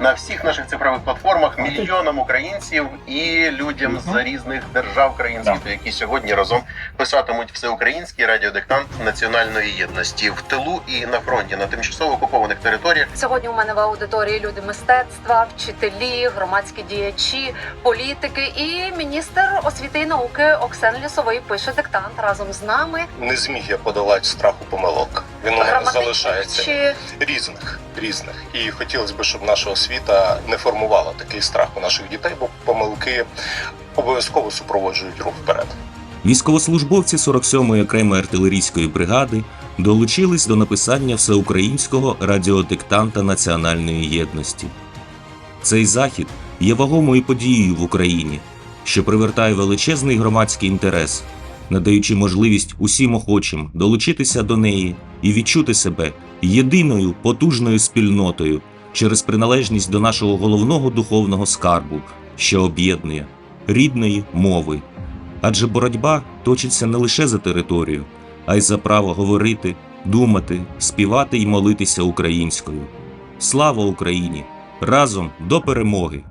на всіх наших цифрових платформах мільйонам українців і людям з різних держав країн Да. світу, які сьогодні разом писатимуть всеукраїнський радіодиктант національної єдності в тилу і на фронті на тимчасово окупованих територіях. Сьогодні у мене в аудиторії люди мистецтва, вчителі, громадські діячі, політики і міністр освіти і науки Оксен Лісовий пише диктант разом з нами. не зміг я подолати страху помилок. Він у мене залишається чи різних, різних. І хотілося б, щоб наша освіта не формувала такий страх у наших дітей, бо помилки обов'язково супроводжують рух вперед. Військовослужбовці 47-ї окремої артилерійської бригади долучились до написання всеукраїнського радіодиктанта національної єдності. Цей захід є вагомою подією в Україні, що привертає величезний громадський інтерес, надаючи можливість усім охочим долучитися до неї і відчути себе єдиною потужною спільнотою через приналежність до нашого головного духовного скарбу, що об'єднує рідної мови. Адже боротьба точиться не лише за територію, а й за право говорити, думати, співати і молитися українською. Слава Україні! Разом до перемоги!